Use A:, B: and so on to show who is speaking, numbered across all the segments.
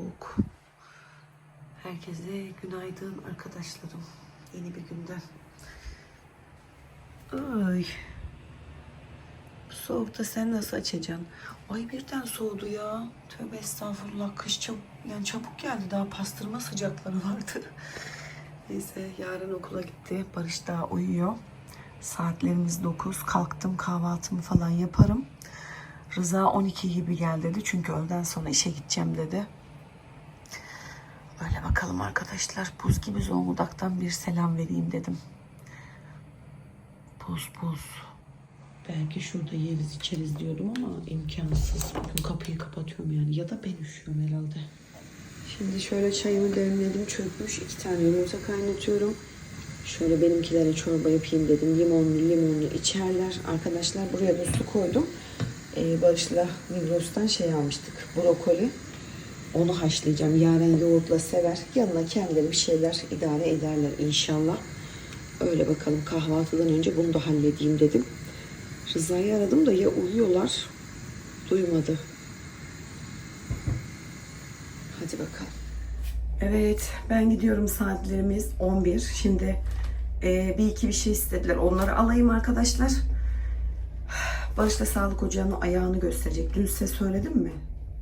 A: soğuk. Herkese günaydın arkadaşlarım. Yeni bir günden. Ay. Bu soğukta sen nasıl açacaksın? Ay birden soğudu ya. Tövbe estağfurullah. Kış çabuk, yani çabuk geldi. Daha pastırma sıcakları vardı. Neyse yarın okula gitti. Barış daha uyuyor. Saatlerimiz 9. Kalktım kahvaltımı falan yaparım. Rıza 12 gibi gel dedi. Çünkü öğleden sonra işe gideceğim dedi. Öyle bakalım arkadaşlar. Buz gibi Zonguldak'tan bir selam vereyim dedim. Buz buz. Belki şurada yeriz içeriz diyordum ama imkansız. Bugün kapıyı kapatıyorum yani. Ya da ben üşüyorum herhalde. Şimdi şöyle çayımı demledim çökmüş. iki tane yumurta kaynatıyorum. Şöyle benimkilere çorba yapayım dedim. Limonlu limonlu içerler. Arkadaşlar buraya da su koydum. Ee, Barış'la Migros'tan şey almıştık. Brokoli. Onu haşlayacağım. Yaren yoğurtla sever. Yanına kendileri bir şeyler idare ederler inşallah. Öyle bakalım kahvaltıdan önce bunu da halledeyim dedim. Rıza'yı aradım da ya uyuyorlar. Duymadı. Hadi bakalım. Evet, ben gidiyorum saatlerimiz 11. Şimdi e, bir iki bir şey istediler. Onları alayım arkadaşlar. Barış da sağlık ocağının ayağını gösterecek. Dün size söyledim mi?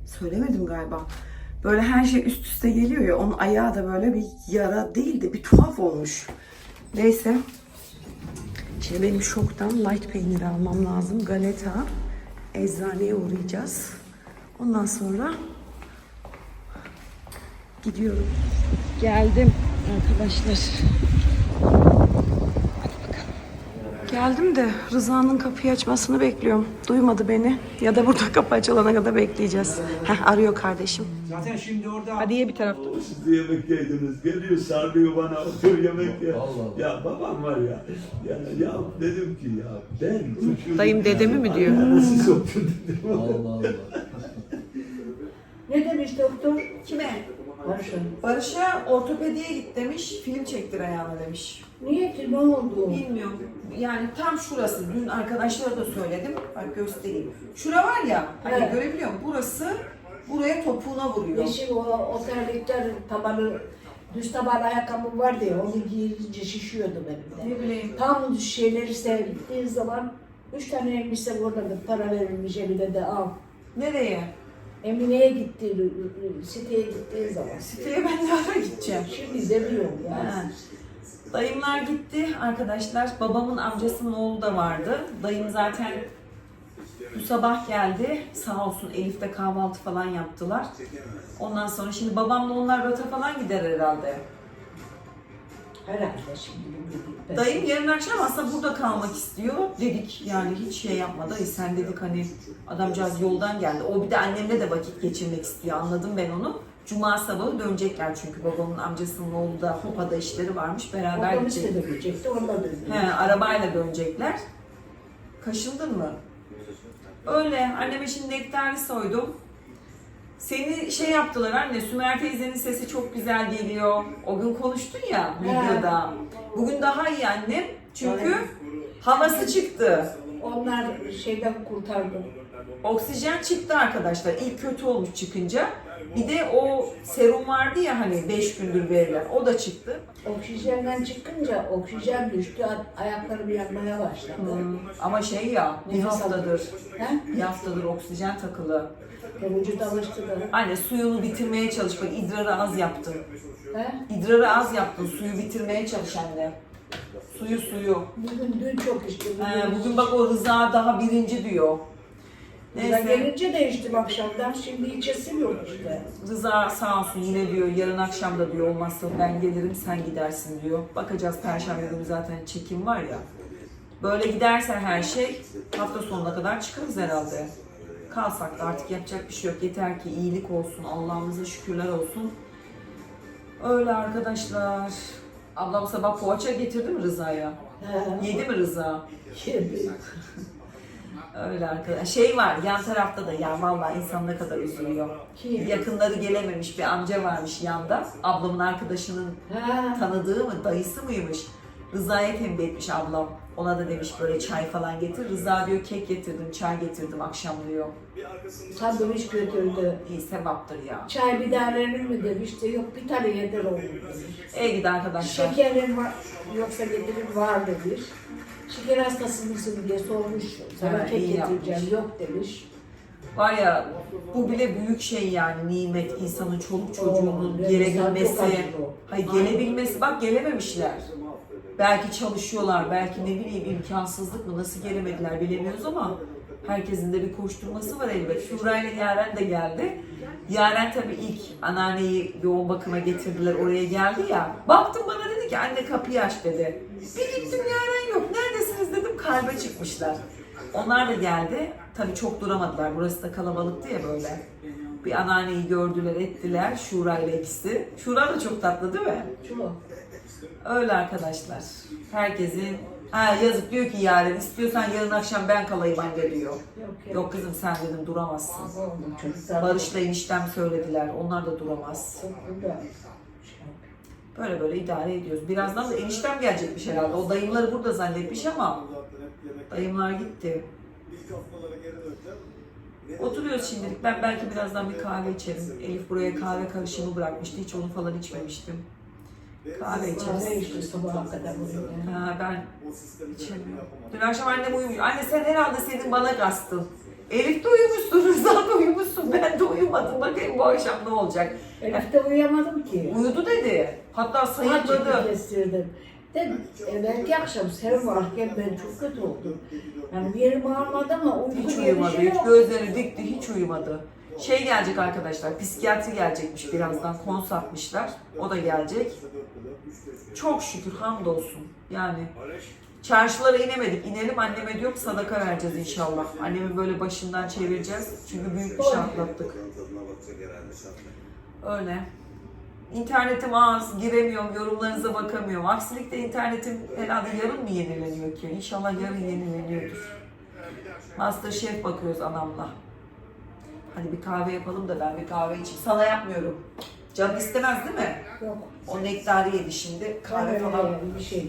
A: Söylemedim galiba. Böyle her şey üst üste geliyor ya. Onun ayağı da böyle bir yara değil de bir tuhaf olmuş. Neyse. Şimdi benim şoktan light peyniri almam lazım. Galeta. Eczaneye uğrayacağız. Ondan sonra gidiyorum. Geldim arkadaşlar. Hadi bakalım. Geldim de Rıza'nın kapıyı açmasını bekliyorum. Duymadı beni. Ya da burada kapı açılana kadar bekleyeceğiz. Heh, arıyor kardeşim.
B: Zaten şimdi orada
A: Hadi ye bir tarafta.
C: Siz yemek yediniz. Geliyor sarılıyor bana otur yemek ye. Ya babam var ya. Ya, ya dedim ki ya ben.
A: Dayım dedemi mi diyor?
C: Nasıl soktu dedim.
D: Allah Allah.
E: Ne demiş doktor?
A: Kime?
E: Barış'ın.
A: Barış'a ortopediye git demiş. Film çektir ayağına demiş.
E: Niye ki ne oldu?
A: Bilmiyorum. Yani tam şurası. Dün arkadaşlara da söyledim. Bak göstereyim. Şura var ya. Hani
E: Evet.
A: görebiliyor musun? Burası buraya topuğuna vuruyor.
E: Yeşil o, o terlikler tabanı, düz taban ayakkabım vardı ya, onu giyince şişiyordu benim de.
A: Ne bileyim.
E: Tam şeyleri sevdiği zaman üç tane elbise orada para verilmiş evine de al.
A: Nereye?
E: Emine'ye gitti, siteye gittiği zaman.
A: Siteye ben de ara gideceğim.
E: Şimdi demiyorum ya.
A: Ha. Dayımlar gitti arkadaşlar. Babamın amcasının oğlu da vardı. Dayım zaten bu sabah geldi. Sağ olsun Elif'te kahvaltı falan yaptılar. Ondan sonra şimdi babamla onlar rota falan gider herhalde.
E: Herhalde şimdi.
A: Dayım yarın akşam aslında burada kalmak istiyor. Dedik yani hiç şey yapma dayı sen dedik hani adamcağız yoldan geldi. O bir de annemle de vakit geçirmek istiyor anladım ben onu. Cuma sabahı dönecekler çünkü babamın amcasının oğlu da Hopa'da işleri varmış. Beraber
E: Babam
A: gidecek.
E: istemeyecekti, onunla döndü.
A: He, arabayla dönecekler. Kaşındın mı? Öyle. Anneme şimdi nektari soydum. Seni şey yaptılar anne, Sümer teyzenin sesi çok güzel geliyor. O gün konuştun ya videoda. Bugün daha iyi annem. Çünkü havası çıktı.
E: Onlar şeyden kurtardı.
A: Oksijen çıktı arkadaşlar. İlk kötü olmuş çıkınca. Bir de o serum vardı ya hani 5 gündür verilen. O da çıktı.
E: Oksijenden çıkınca oksijen düştü, ayaklarım yanmaya başladı.
A: Hmm, Ama şey ya bir
E: Nefes
A: haftadır.
E: He?
A: Bir haftadır oksijen takılı.
E: Ve vücut alıştı da.
A: Anne suyunu bitirmeye çalış. Bak idrarı az yaptın.
E: He?
A: İdrarı az yaptın. Suyu bitirmeye çalış anne. Suyu suyu.
E: Bugün dün çok içtim.
A: Ee, bugün bak o Rıza daha birinci diyor.
E: Neyse. Gelince de içtim akşamdan. Şimdi içesim yok işte.
A: Rıza sağ olsun yine diyor yarın akşam da diyor olmazsa ben gelirim sen gidersin diyor. Bakacağız perşembe günü zaten çekim var ya. Böyle giderse her şey hafta sonuna kadar çıkarız herhalde. Kalsak da artık yapacak bir şey yok. Yeter ki iyilik olsun. Allah'ımıza şükürler olsun. Öyle arkadaşlar. Ablam sabah poğaça getirdi mi Rıza'ya? Yedi mi Rıza?
E: Yedi.
A: Öyle arkadaş. Şey var yan tarafta da ya vallahi insan ne kadar üzülüyor.
E: Kim?
A: Yakınları gelememiş bir amca varmış yanda. Ablamın arkadaşının
E: Ha.
A: tanıdığı mı, dayısı mıymış? Rıza'ya tembih etmiş ablam. Ona da demiş böyle çay falan getir. Rıza diyor kek getirdim, çay getirdim akşam diyor.
E: Sandviç götürdü.
A: İyi sevaptır ya.
E: Çay bir daha verir mi demiş de yok bir tane yeter oğlum demiş.
A: İyi gidi arkadaşlar.
E: Şekerin var, yoksa getirir var demiş. Şeker hastası mısın diye sormuş. Sana
A: Ha,
E: kek
A: iyi
E: getireceğim
A: yapmış.
E: yok demiş.
A: Var ya bu bile büyük şey yani nimet insanın çoluk çocuğunun
E: Oo,
A: gelebilmesi.
E: çok o.
A: Hayır gelebilmesi bak gelememişler. Belki çalışıyorlar, belki ne bileyim imkansızlık mı nasıl gelemediler bilemiyoruz ama herkesin de bir koşturması var elbet. Şura ile Yaren de geldi. Yaren tabii ilk anneanneyi yoğun bakıma getirdiler oraya geldi ya. Baktım bana dedi ki anne kapıyı aç dedi. Bir gittim Yaren yok. Kalbe çıkmışlar. Onlar da geldi. Tabii çok duramadılar. Burası da kalabalıktı ya böyle. Bir anneanneyi gördüler ettiler. Şura ile ikisi. Şura da çok tatlı değil mi?
E: Çok.
A: Öyle arkadaşlar. Herkesin ha yazık diyor ki yarın istiyorsan yarın akşam ben kalayım anne diyor.
E: Yok yok.
A: Yok kızım sen dedim duramazsın.
E: Çocuklar.
A: Barış'la eniştem söylediler. Onlar da duramaz. Böyle böyle idare ediyoruz. Birazdan da eniştem gelecekmiş herhalde. O dayımları burada zannetmiş ama dayımlar gitti. Oturuyoruz şimdilik. Ben belki birazdan bir kahve içerim. Elif buraya kahve karışımı bırakmıştı. Hiç onu falan içmemiştim. Kahve içeriz.
E: Kahve içti sabaha kadar.
A: Ha, ben içemiyorum. Dün akşam annem uyumuş. Anne sen herhalde senin bana kastın. Elif de uyumuşsun, Rıza da uyumuşsun. Ben de uyumadım. Bakayım bu akşam ne olacak.
E: Elif de uyuyamadım ki.
A: Uyudu dedi. Hatta
E: Saat
A: sayıkladı.
E: kestirdim. De evvelki akşam serum varken ben çok kötü oldum. Yani bir yerim ağrımadı ama uyku
A: Hiç
E: diye bir
A: uyumadı.
E: şey
A: Hiç
E: yok.
A: gözlerini dikti. Hiç uyumadı. Şey gelecek arkadaşlar. Psikiyatri gelecekmiş birazdan. Kons atmışlar. O da gelecek. Çok şükür hamdolsun. Yani çarşılara inemedik. İnelim anneme diyor ki sadaka vereceğiz inşallah. Annemin böyle başından çevireceğiz. Çünkü büyük bir şey atlattık. Öyle. İnternetim az, giremiyorum, yorumlarınıza bakamıyorum. Aksilikte internetim herhalde yarın mı yenileniyor ki? İnşallah yarın yenileniyordur. Masterchef bakıyoruz anamla. Hadi bir kahve yapalım da ben bir kahve içeyim. Sana yapmıyorum. Can istemez değil mi?
E: Yok.
A: O nektarı yedi şimdi. Kahve
E: Kahve
A: falan
E: bir şey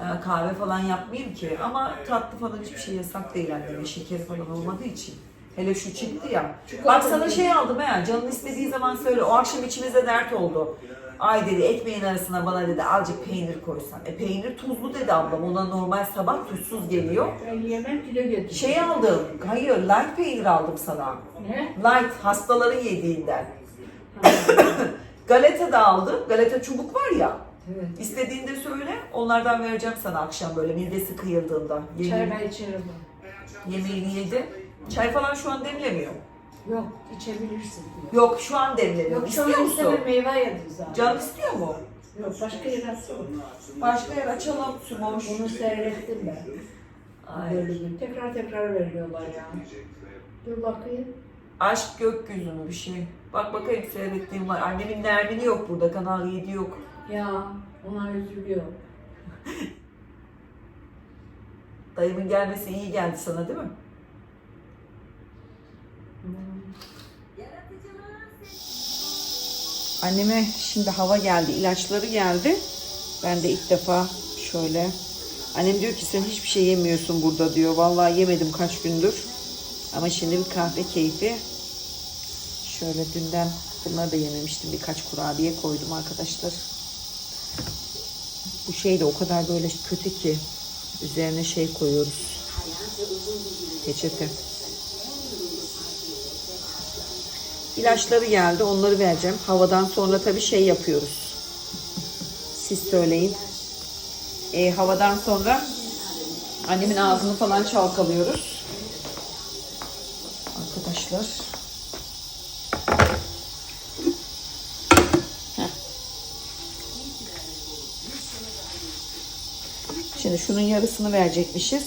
A: ee, kahve falan yapmayayım ki. Ama tatlı falan hiçbir şey yasak değil anneme. Şekeri falan olmadığı için. Hele şu çıktı ya. Bak sana şey aldım ha. Canın istediği zaman söyle. O akşam içimize dert oldu. Ay dedi ekmeğin arasına bana dedi azıcık peynir koysan. E peynir tuzlu dedi ablam. Ona normal sabah tuzsuz geliyor.
E: Ben yemem kilo götürdüm.
A: Şey aldım. Hayır light peynir aldım sana.
E: Ne?
A: Light hastaların yediğinden. Galeta da aldım. Galeta çubuk var ya.
E: Evet.
A: İstediğinde söyle. Onlardan vereceğim sana akşam böyle midesi kıyıldığında.
E: Çay
A: Yemeğini,
E: ben içerim.
A: yemeğini yedi. Çay falan şu an demlemiyor.
E: Yok içebilirsin.
A: Yok şu an demlemiyor.
E: Yok şu
A: İstiyor
E: an
A: musun?
E: istemem meyve yedim zaten.
A: Can istiyor mu?
E: Yok başka yere atsana.
A: Başka yer açalım. Sumoş.
E: Onu seyrettim ben.
A: Ay.
E: Tekrar tekrar veriyorlar ya. Dur bakayım.
A: Aşk gökyüzünü bir şey. Bak bakayım seyrettiğim var. Annemin Nermin'i yok burada. Kanal 7 yok.
E: Ya ona üzülüyor.
A: Dayımın gelmesi iyi geldi sana değil mi? Anneme şimdi hava geldi, ilaçları geldi. Ben de ilk defa şöyle. Annem diyor ki sen hiçbir şey yemiyorsun burada diyor. Vallahi yemedim kaç gündür. Ama şimdi bir kahve keyfi. Şöyle dünden bunları da yememiştim. Birkaç kurabiye koydum arkadaşlar. Bu şey de o kadar böyle kötü ki. Üzerine şey koyuyoruz. Peçete. İlaçları geldi. Onları vereceğim. Havadan sonra tabii şey yapıyoruz. Siz söyleyin. E, havadan sonra annemin ağzını falan çalkalıyoruz. Arkadaşlar. Şimdi şunun yarısını verecekmişiz.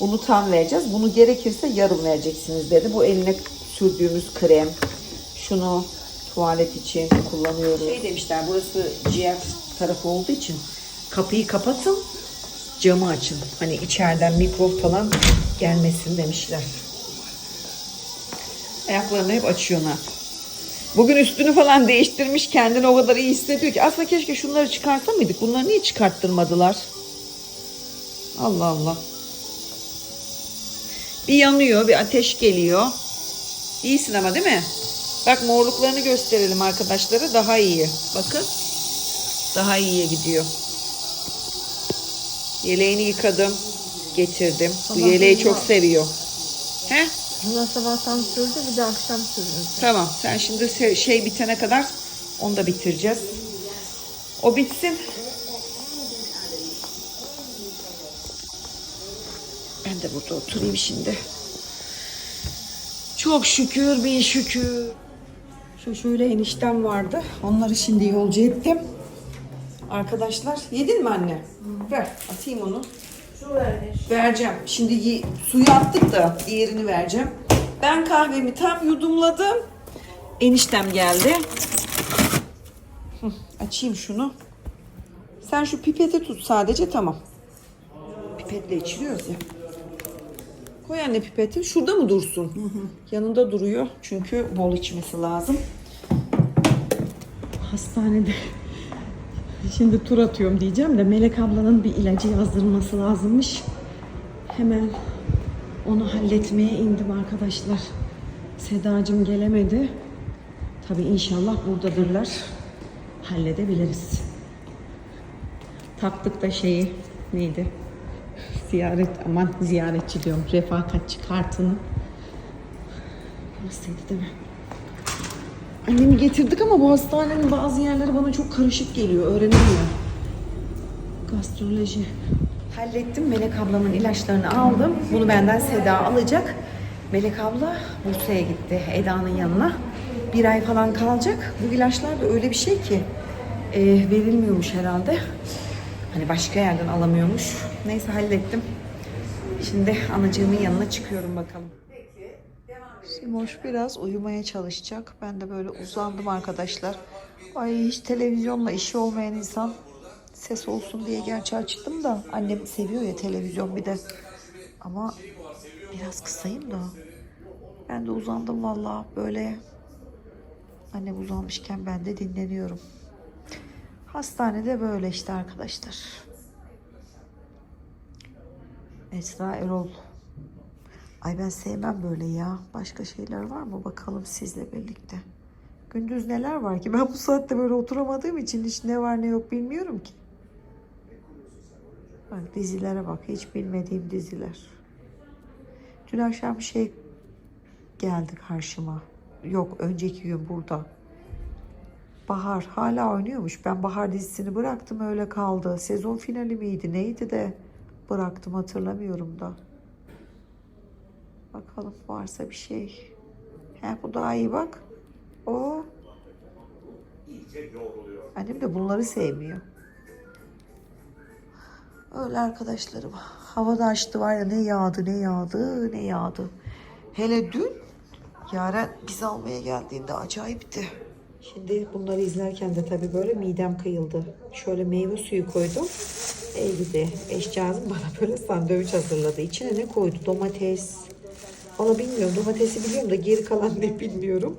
A: Bunu tam vereceğiz. Bunu gerekirse yarım vereceksiniz dedi. Bu eline sürdüğümüz krem. Şunu tuvalet için kullanıyoruz. Şey demişler burası ciğer tarafı olduğu için kapıyı kapatın camı açın. Hani içeriden mikrop falan gelmesin demişler. Ayaklarını hep açıyorlar. Bugün üstünü falan değiştirmiş kendini o kadar iyi hissediyor ki. Aslında keşke şunları çıkarsa mıydık? Bunları niye çıkarttırmadılar? Allah Allah. Bir yanıyor, bir ateş geliyor. İyisin ama değil mi? Bak morluklarını gösterelim arkadaşlara daha iyi. Bakın. Daha iyiye gidiyor. Yeleğini yıkadım. Getirdim. Bu yeleği çok seviyor. He?
E: Buna sabahtan sürdü bir de akşam sürdü.
A: Tamam. Sen şimdi şey bitene kadar onu da bitireceğiz. O bitsin. Ben de burada oturayım şimdi. Çok şükür bin şükür. Şöyle eniştem vardı. Onları şimdi yolcu ettim. Arkadaşlar yedin mi anne? Ver atayım onu. Vereceğim. Şimdi suyu attık da diğerini vereceğim. Ben kahvemi tam yudumladım. Eniştem geldi. Hı, açayım şunu. Sen şu pipeti tut sadece tamam. Pipetle içiliyoruz ya. Koy anne pipeti. Şurada mı dursun? Yanında duruyor. Çünkü bol içmesi lazım. Hastanede Şimdi tur atıyorum diyeceğim de Melek ablanın bir ilacı yazdırılması lazımmış. Hemen onu halletmeye indim arkadaşlar. Sedacığım gelemedi. Tabii inşallah buradadırlar. Halledebiliriz. Taktık da şeyi neydi? Ziyaret aman ziyaretçi diyorum. Refakatçi kartını. Burasıydı değil mi? Annemi getirdik ama bu hastanenin bazı yerleri bana çok karışık geliyor. Öğrenemiyorum. Gastroloji. Hallettim. Melek ablamın ilaçlarını aldım. Bunu benden Seda alacak. Melek abla Bursa'ya gitti Eda'nın yanına. Bir ay falan kalacak. Bu ilaçlar da öyle bir şey ki e, verilmiyormuş herhalde. Hani başka yerden alamıyormuş. Neyse hallettim. Şimdi anacığımın yanına çıkıyorum bakalım. Simoş biraz uyumaya çalışacak. Ben de böyle uzandım arkadaşlar. Ay hiç televizyonla işi olmayan insan ses olsun diye gerçi açtım da annem seviyor ya televizyon bir de. Ama biraz kısayım da. Ben de uzandım valla böyle. Annem uzanmışken ben de dinleniyorum. Hastanede böyle işte arkadaşlar. Esra Erol. Ay ben sevmem böyle ya. Başka şeyler var mı bakalım sizle birlikte. Gündüz neler var ki? Ben bu saatte böyle oturamadığım için hiç ne var ne yok bilmiyorum ki. Bak dizilere bak. Hiç bilmediğim diziler. Dün akşam bir şey geldi karşıma. Yok önceki gün burada. Bahar hala oynuyormuş. Ben Bahar dizisini bıraktım öyle kaldı. Sezon finali miydi neydi de bıraktım hatırlamıyorum da. Bakalım varsa bir şey. He bu daha iyi bak. O. Annem de bunları sevmiyor. Öyle arkadaşlarım. Hava da açtı var ya ne yağdı ne yağdı ne yağdı. Hele dün Yaren biz almaya geldiğinde acayipti. Şimdi bunları izlerken de tabii böyle midem kıyıldı. Şöyle meyve suyu koydum. Gidi. Eşcağızım bana böyle sandviç hazırladı. İçine ne koydu? Domates. Valla bilmiyorum. Domatesi biliyorum da geri kalan ne bilmiyorum.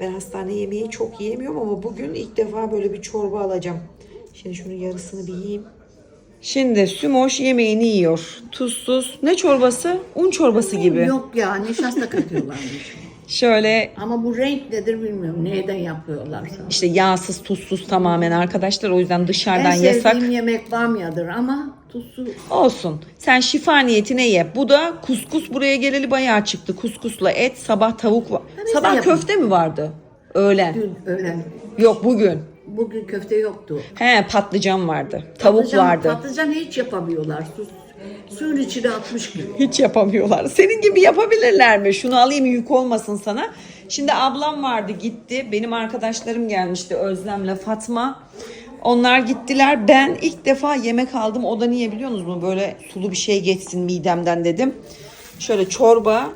A: Ben hastane yemeği çok yiyemiyorum ama bugün ilk defa böyle bir çorba alacağım. Şimdi şunun yarısını bir yiyeyim. Şimdi Sümoş yemeğini yiyor. Tuzsuz. Ne çorbası? Un çorbası gibi.
E: Yok ya nişasta katıyorlarmış.
A: Şöyle
E: Ama bu renk nedir bilmiyorum. Neyden yapıyorlarsa.
A: işte yağsız tuzsuz tamamen arkadaşlar. O yüzden
E: En
A: dışarıdan
E: sevdiğim
A: yasak.
E: yemek bamyadır ama tuzsuz.
A: Olsun. Sen şifa niyetine ye. Bu da kuskus buraya geleli bayağı çıktı. Kuskusla et, sabah tavuk var. Sabah köfte mi vardı? Öğlen.
E: Dün öğlen.
A: Yok bugün.
E: Bugün köfte yoktu.
A: He patlıcan vardı. Tavuk
E: Patlıcan-
A: vardı.
E: Patlıcan hiç yapamıyorlar. Su, suyun içine atmış gibi.
A: Hiç yapamıyorlar. Senin gibi yapabilirler mi? Şunu alayım yük olmasın sana. Şimdi ablam vardı gitti. Benim arkadaşlarım gelmişti Özlem'le Fatma. Onlar gittiler. Ben ilk defa yemek aldım. O da niye biliyor musunuz? Böyle sulu bir şey geçsin midemden dedim. Şöyle çorba.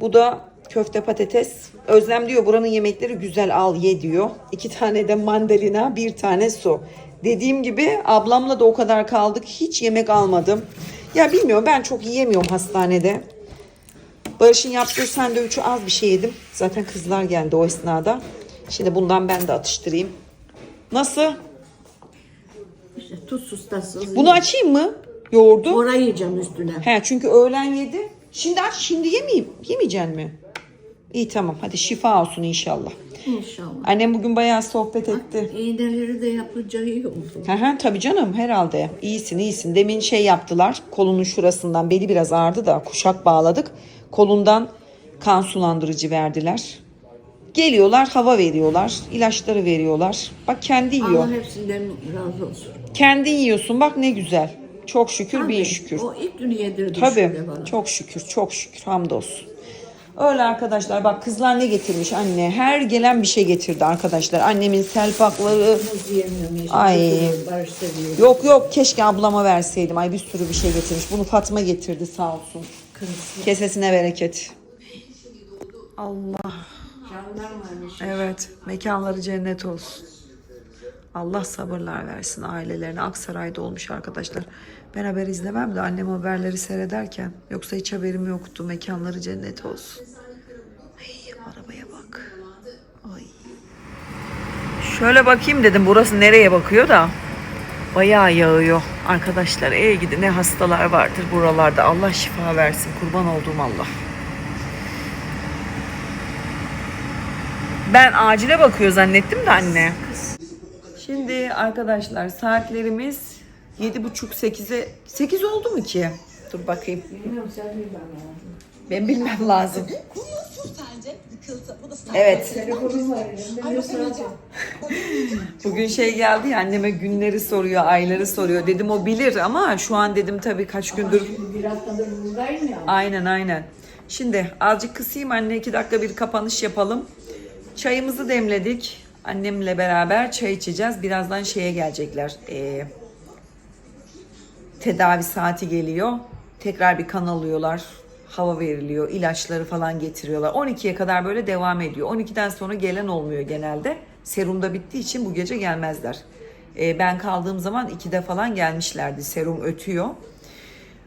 A: Bu da köfte patates. Özlem diyor buranın yemekleri güzel al ye diyor. İki tane de mandalina, bir tane su. Dediğim gibi ablamla da o kadar kaldık. Hiç yemek almadım. Ya bilmiyorum ben çok yiyemiyorum hastanede. Barış'ın yaptığı sandviçi az bir şey yedim. Zaten kızlar geldi o esnada. Şimdi bundan ben de atıştırayım. Nasıl?
E: İşte tuzsuz tatsız.
A: Bunu açayım mı? Yoğurdu.
E: Sonra yiyeceğim üstüne.
A: He çünkü öğlen yedi. Şimdi aç şimdi yemeyeyim. Yemeyeceksin mi? İyi tamam hadi şifa olsun inşallah.
E: İnşallah.
A: Annem bugün bayağı sohbet etti.
E: İğneleri de yapınca iyi oldu.
A: Hı hı, tabii canım herhalde. İyisin iyisin. Demin şey yaptılar. Kolunun şurasından beli biraz ağrıdı da kuşak bağladık. Kolundan kan sulandırıcı verdiler. Geliyorlar hava veriyorlar. ilaçları veriyorlar. Bak kendi yiyor.
E: Allah hepsinden razı olsun.
A: Kendin yiyorsun bak ne güzel. Çok şükür bin
E: Tabii,
A: şükür.
E: O ilk günü yedirdi
A: Tabii
E: bana.
A: çok şükür çok şükür hamdolsun. Öyle arkadaşlar bak kızlar ne getirmiş anne. Her gelen bir şey getirdi arkadaşlar. Annemin selpakları. Ay. Yok yok keşke ablama verseydim. Ay bir sürü bir şey getirmiş. Bunu Fatma getirdi sağ olsun. Kesesine bereket. Allah. Evet. Mekanları cennet olsun. Allah sabırlar versin ailelerine. Aksaray'da olmuş arkadaşlar. Ben haber izlemem de annem haberleri seyrederken. Yoksa hiç haberim yoktu. Mekanları cennet olsun. Ay, arabaya bak. Ay. Şöyle bakayım dedim. Burası nereye bakıyor da. Bayağı yağıyor. Arkadaşlar eve gidin. Ne hastalar vardır buralarda. Allah şifa versin. Kurban olduğum Allah. Ben acile bakıyor zannettim de anne. Şimdi arkadaşlar saatlerimiz yedi buçuk sekize sekiz oldu mu ki? Dur bakayım.
E: Bilmiyorum sen bil bana.
A: Ben bilmem lazım. Evet. Bugün şey geldi ya anneme günleri soruyor, ayları soruyor. Dedim o bilir ama şu an dedim tabii kaç gündür.
E: Bir haftadır buradayım ya.
A: Aynen aynen. Şimdi azıcık kısayım anne iki dakika bir kapanış yapalım. Çayımızı demledik. Annemle beraber çay içeceğiz. Birazdan şeye gelecekler. Ee, tedavi saati geliyor. Tekrar bir kan alıyorlar. Hava veriliyor. ilaçları falan getiriyorlar. 12'ye kadar böyle devam ediyor. 12'den sonra gelen olmuyor genelde. Serumda bittiği için bu gece gelmezler. Ee, ben kaldığım zaman 2'de falan gelmişlerdi. Serum ötüyor.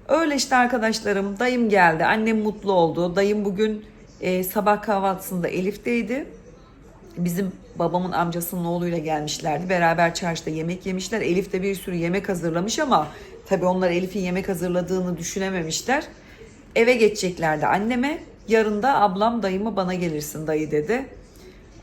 A: Öyle işte arkadaşlarım. Dayım geldi. Annem mutlu oldu. Dayım bugün e, sabah kahvaltısında Elif'teydi. Bizim babamın amcasının oğluyla gelmişlerdi. Beraber çarşıda yemek yemişler. Elif de bir sürü yemek hazırlamış ama tabii onlar Elif'in yemek hazırladığını düşünememişler. Eve geçeceklerdi anneme. Yarın da ablam dayıma bana gelirsin dayı dedi.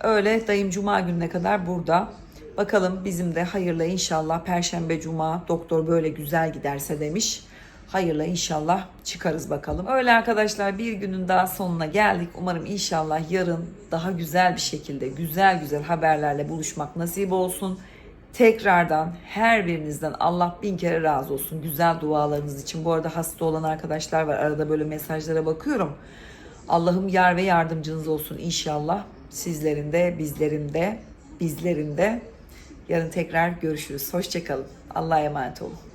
A: Öyle dayım cuma gününe kadar burada. Bakalım bizim de hayırla inşallah perşembe cuma doktor böyle güzel giderse demiş. Hayırla inşallah çıkarız bakalım. Öyle arkadaşlar bir günün daha sonuna geldik. Umarım inşallah yarın daha güzel bir şekilde güzel güzel haberlerle buluşmak nasip olsun. Tekrardan her birinizden Allah bin kere razı olsun güzel dualarınız için. Bu arada hasta olan arkadaşlar var. Arada böyle mesajlara bakıyorum. Allah'ım yar ve yardımcınız olsun inşallah. Sizlerin de, bizlerin de, bizlerin de. Yarın tekrar görüşürüz. Hoşçakalın. Allah'a emanet olun.